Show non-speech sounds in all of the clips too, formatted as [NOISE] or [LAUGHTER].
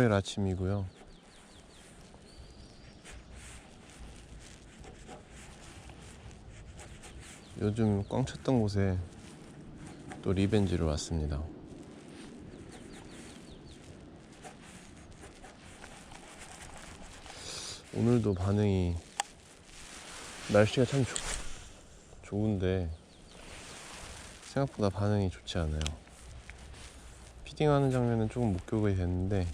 토요일 아침이고요. 요즘 꽝 쳤던 곳에 또 리벤지로 왔습니다. 오늘도 반응이 날씨가 참 좋, 좋은데 생각보다 반응이 좋지 않아요. 피딩하는 장면은 조금 목격이 됐는데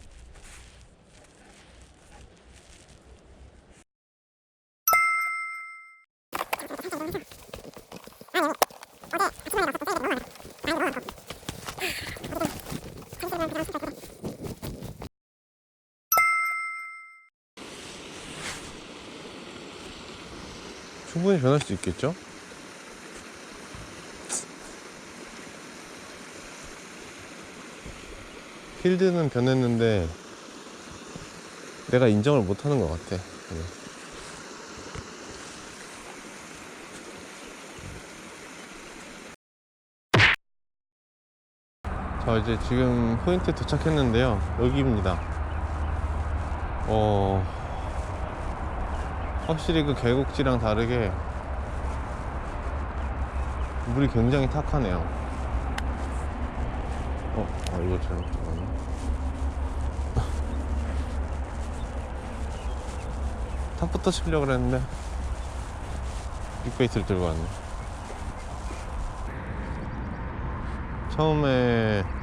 충분히 변할 수 있겠죠? 필드는 변했는데 내가 인정을 못하는 것 같아. 자 이제 지금 포인트 도착했는데요. 여기입니다. 어 확실히 그 계곡지랑 다르게 물이 굉장히 탁하네요. 어, 아 이거 잘못 들어갔네. [LAUGHS] 탑부터 치려고 그랬는데 빅베이트를 들고 왔네. 처음에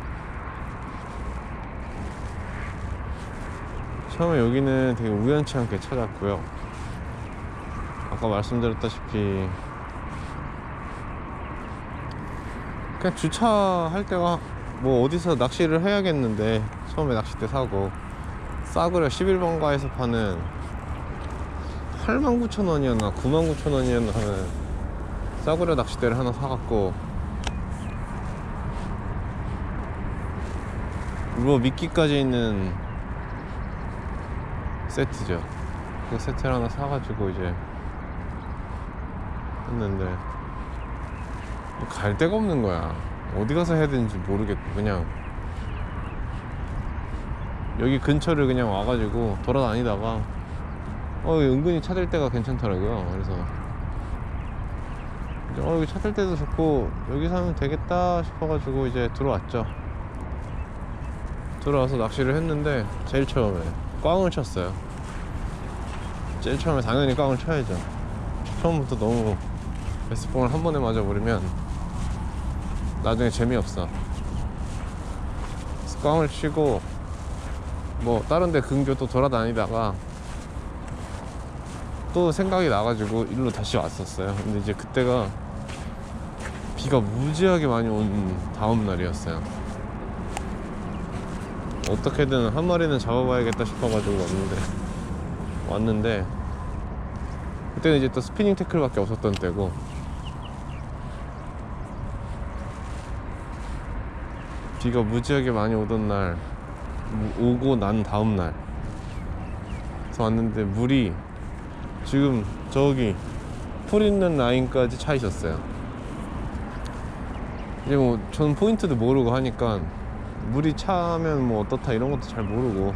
처음에 여기는 되게 우연치 않게 찾았고요. 아까 말씀드렸다시피 그냥 주차할 때가 뭐 어디서 낚시를 해야겠는데 처음에 낚싯대 사고 싸구려 11번가에서 파는 89,000원이었나 99,000원이었나 하는 싸구려 낚싯대를 하나 사갖고 뭐 미끼까지 있는 세트죠. 그 세트를 하나 사가지고 이제 했는데 갈 데가 없는 거야. 어디 가서 해야 되는지 모르겠고 그냥 여기 근처를 그냥 와가지고 돌아다니다가 어 은근히 찾을 때가 괜찮더라고요. 그래서 어 여기 찾을 때도 좋고 여기 사면 되겠다 싶어가지고 이제 들어왔죠. 들어와서 낚시를 했는데 제일 처음에 꽝을 쳤어요. 제일 처음에 당연히 꽝을 쳐야죠. 처음부터 너무 베스봉을 한 번에 맞아버리면 나중에 재미없어. 꽝을 치고 뭐 다른 데 근교 또 돌아다니다가 또 생각이 나가지고 일로 다시 왔었어요. 근데 이제 그때가 비가 무지하게 많이 온 다음 날이었어요 어떻게든 한 마리는 잡아봐야겠다 싶어가지고 왔는데 왔는데 그때는 이제 또 스피닝 태클밖에 없었던 때고. 비가 무지하게 많이 오던 날 무- 오고 난 다음 날. 왔는데 물이 지금 저기 풀 있는 라인까지 차 있었어요. 이제 뭐 저는 포인트도 모르고 하니까 물이 차면 뭐 어떻다 이런 것도 잘 모르고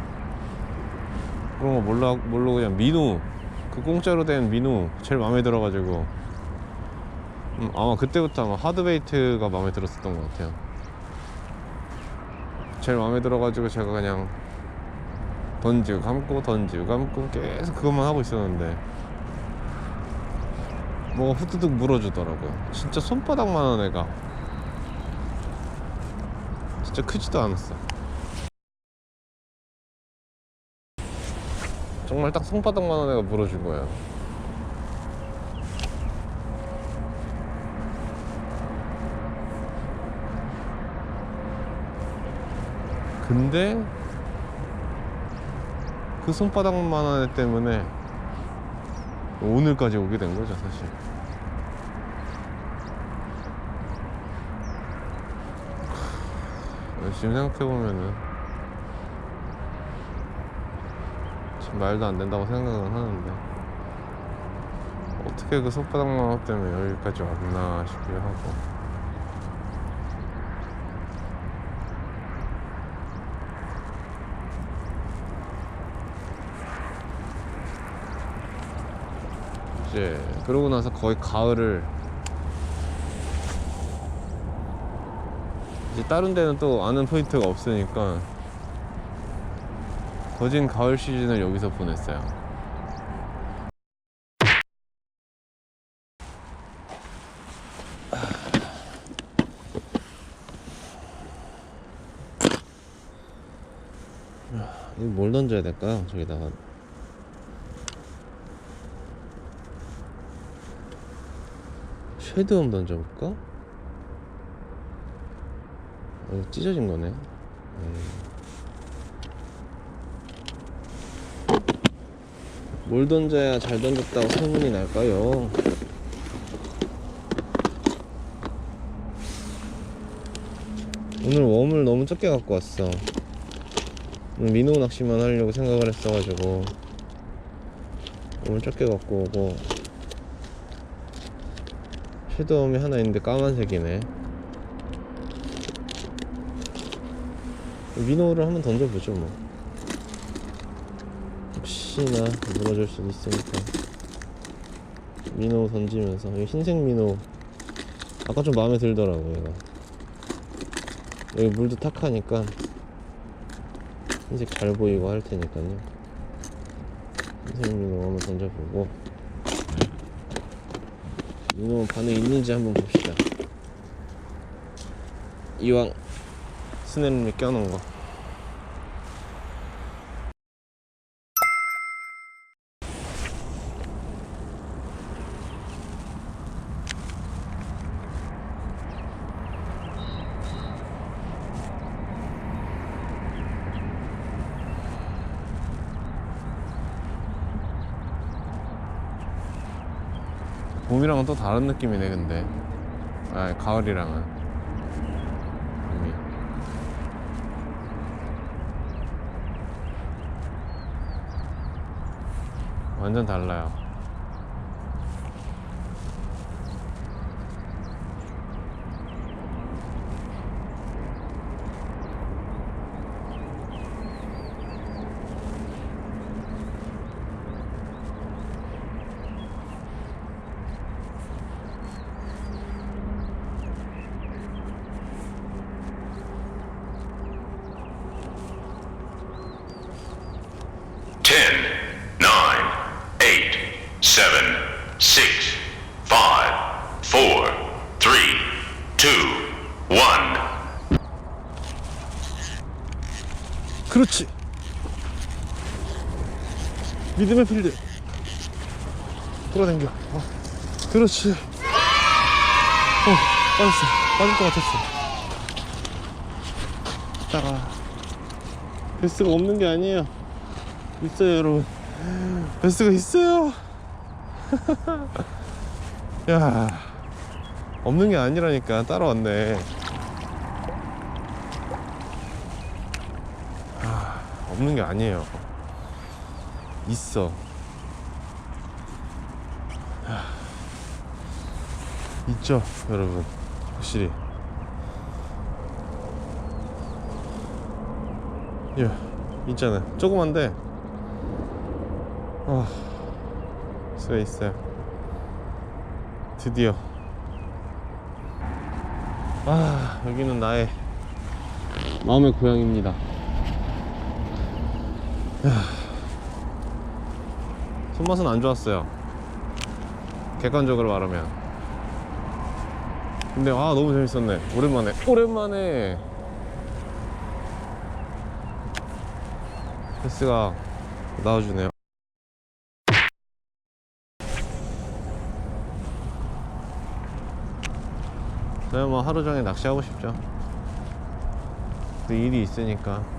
그런 거 몰라 모르고 그냥 민우 그 공짜로 된 민우 제일 마음에 들어가지고 음, 아마 그때부터 아마 하드베이트가 마음에 들었었던 것 같아요. 제일 마음에 들어가지고 제가 그냥 던지고 감고 던지고 감고 계속 그것만 하고 있었는데 뭐 후두둑 물어주더라고요. 진짜 손바닥만한 애가 진짜 크지도 않았어. 정말 딱 손바닥만한 애가 물어준 거예요. 근데 그 손바닥만한 애 때문에 오늘까지 오게 된 거죠, 사실. 지금 생각해보면은 참 말도 안 된다고 생각은 하는데 어떻게 그 손바닥 망업 때문에 여기까지 왔나 싶기도 하고. 이제 그러고 나서 거의 가을을 이제 다른 데는 또 아는 포인트가 없으니까 거진 가을 시즌을 여기서 보냈어요. 이거 뭘 던져야 될까요? 저기다가 쉐드움 던져볼까? 어, 찢어진 거네. 음. 뭘 던져야 잘 던졌다고 소문이 날까요? 오늘 웜을 너무 적게 갖고 왔어. 민호 낚시만 하려고 생각을 했어가지고 웜을 적게 갖고 오고 섀도움이 하나 있는데 까만색이네. 민호를 한번 던져보죠 뭐. 혹시나 물어줄 수도 있으니까. 민호 던지면서. 이 흰색 민호. 아까 좀 마음에 들더라고 얘가. 여기 물도 탁하니까 흰색 잘 보이고 할 테니까요. 흰색 민호 한번 던져보고. 민호 반응 있는지 한번 봅시다. 이왕 스냅을 껴놓은 거. 봄이랑은 또 다른 느낌이네 근데. 아 가을이랑은 완전 달라요 그렇지. 믿음의 필드. 돌아당겨 어. 그렇지. 어 빠졌어. 빠질 것 같았어. 따가 베스가 없는 게 아니에요. 있어요 여러분. 베스가 있어요. [LAUGHS] 야 없는 게 아니라니까. 따라왔네 없는 게 아니에요. 있어. 하, 있죠, 여러분. 확실히. 예, 있잖아요. 조그만데, 아, 수가 있어요. 드디어. 아, 여기는 나의 마음의 고향입니다. 손맛은 안 좋았어요. 객관적으로 말하면. 근데 아 너무 재밌었네. 오랜만에 오랜만에 패스가 나와주네요. 저는 뭐 하루 종일 낚시하고 싶죠. 또 일이 있으니까.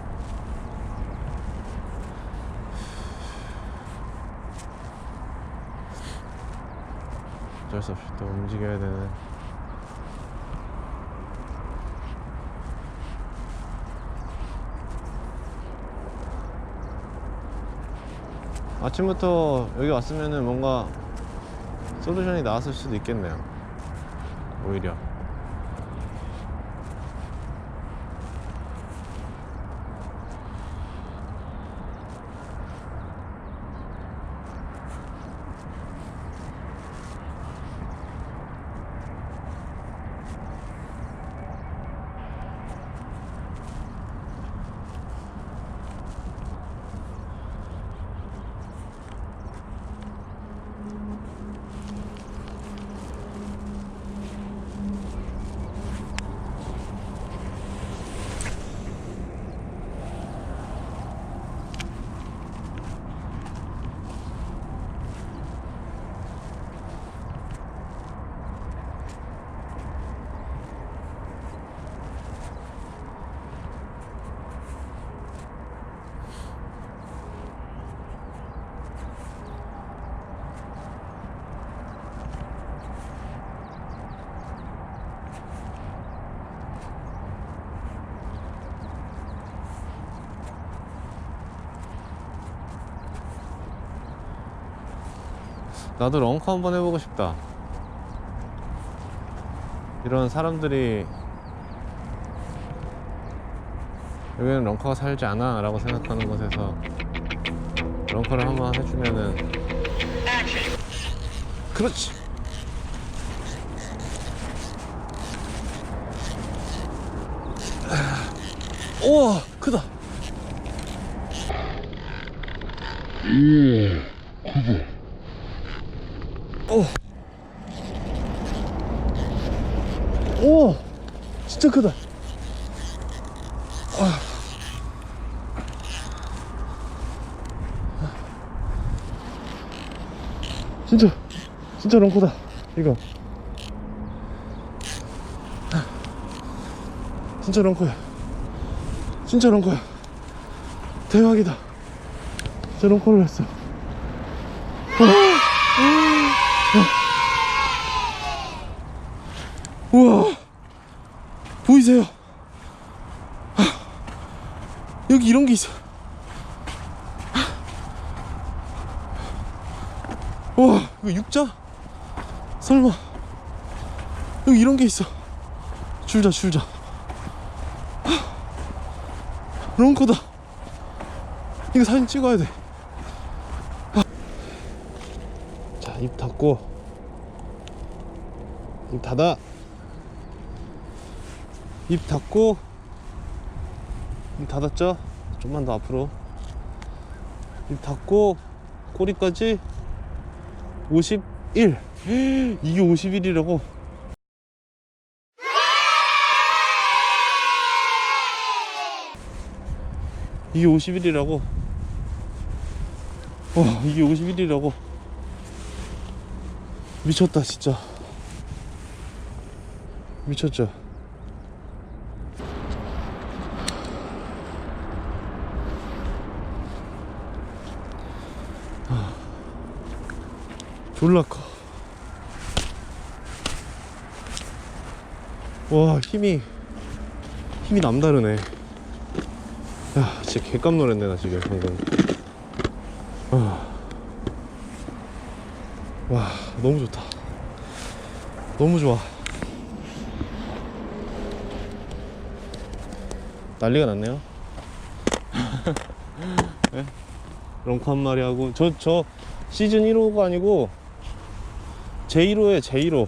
어쩔 수 없이 또 움직여야 되는. 아침부터 여기 왔으면은 뭔가 솔루션이 나왔을 수도 있겠네요. 오히려 나도 런커 한번 해보고 싶다. 이런 사람들이 여기는 런커가 살지 않아 라고 생각하는 곳에서 런커를 한번 해주면은 그렇지. 우와 크다 오. 진짜 크다. 진짜 진짜 런코다 이거. 진짜 런코야 진짜 런코야 대박이다. 진짜 런코를 했어 우와 보이세요. 여기 이런 게 있어. 와 이거 육자? 설마. 여기 이런 게 있어. 줄자 줄자. 런커다. 이거 사진 찍어야 돼자입 닫고. 입 닫아 입 닫고 입 닫았죠? 좀만 더 앞으로. 입 닫고 꼬리까지 51 [GASPS] 이게 51이라고? 이게 51이라고? 와 이게 51이라고? 미쳤다 진짜. 미쳤죠 졸라 커. 와 힘이 힘이 남다르네. 야 진짜 개깜 놀랐네 나 지금 방금. 아. 와 너무 좋다. 너무 좋아. 난리가 났네요. [LAUGHS] 네? 런커 한 마리 하고 저 저 시즌 1호가 아니고 제1호에 제1호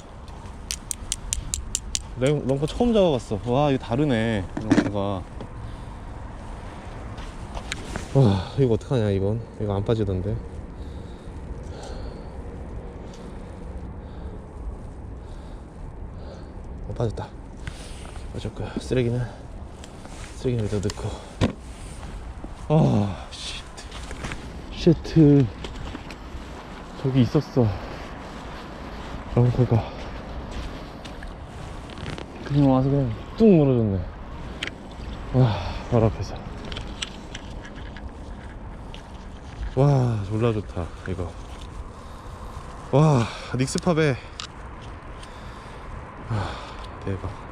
랭, 런커 처음 잡아봤어. 와 이거 다르네 런커가. 와 이거 어떡하냐 이건 이거 안 빠지던데. 어, 빠졌다. 빠졌고요 쓰레기는 쓰레기는 여기다 넣고. 아 쉣. 쉣 저기 있었어 런커가 그냥 와서 그냥 뚝 멀어졌네. 와 바로 앞에서. 와 졸라 좋다 이거. 와 닉스팝에. 와 대박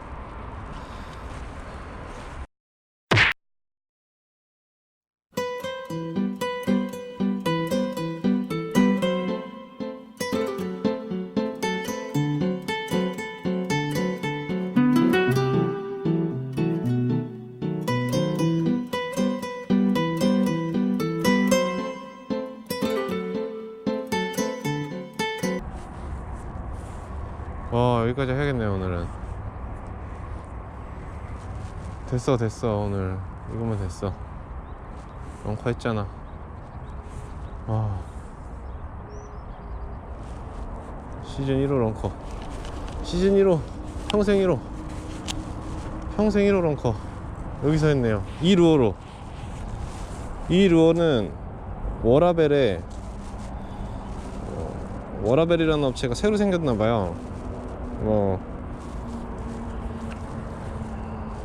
여기까지 해야겠네요 오늘은. 됐어 됐어 오늘. 이거면 됐어. 런커 했잖아. 와 시즌 1호 런커. 시즌 1호 평생 1호. 평생 1호 런커. 여기서 했네요. 이 루어로. 이 루어는 워라벨에 어, 워라벨이라는 업체가 새로 생겼나봐요 뭐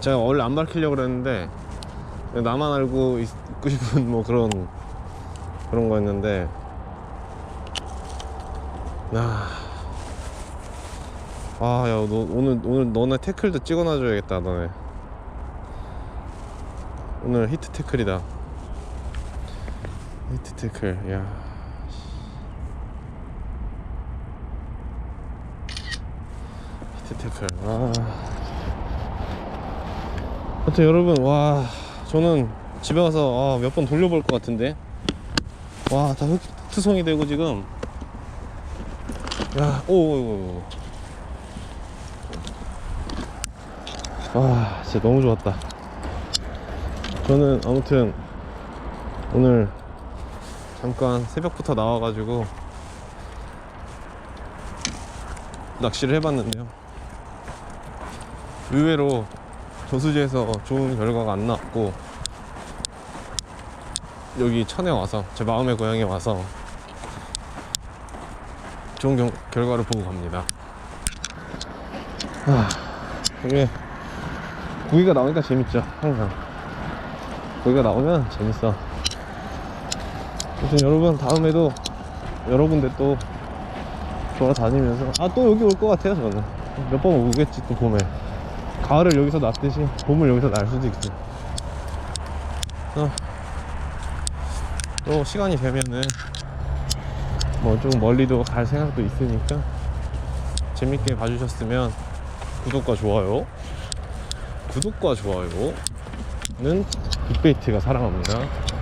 제가 원래 안 밝히려고 그랬는데 나만 알고 있, 고 싶은 뭐 그런 그런 거였는데 아, 아, 야, 너 오늘 오늘 너네 태클도 찍어놔줘야겠다, 너네. 오늘 히트 태클이다. 히트 태클, 야. 티테클. 아. 하여튼 여러분, 와, 저는 집에 가서 아, 몇 번 돌려볼 것 같은데. 와, 다 흑투성이 되고 지금. 야, 오, 오, 오. 와, 진짜 너무 좋았다. 저는 아무튼 오늘 잠깐 새벽부터 나와가지고 낚시를 해봤는데요. 의외로 저수지에서 좋은 결과가 안 나왔고 여기 천에 와서 제 마음의 고향에 와서 좋은 경- 결과를 보고 갑니다. 아, 이게 고기가 나오니까 재밌죠 항상. 고기가 나오면 재밌어. 아무튼 여러분 다음에도 여러 군데 또 돌아다니면서 아 또 여기 올 것 같아요 저는. 몇 번 오겠지 또 봄에 가을을 여기서 났듯이 봄을 여기서 날 수도 있고 어, 또 시간이 되면은 뭐 좀 멀리도 갈 생각도 있으니까 재밌게 봐주셨으면 구독과 좋아요 구독과 좋아요는 빅베이트가 사랑합니다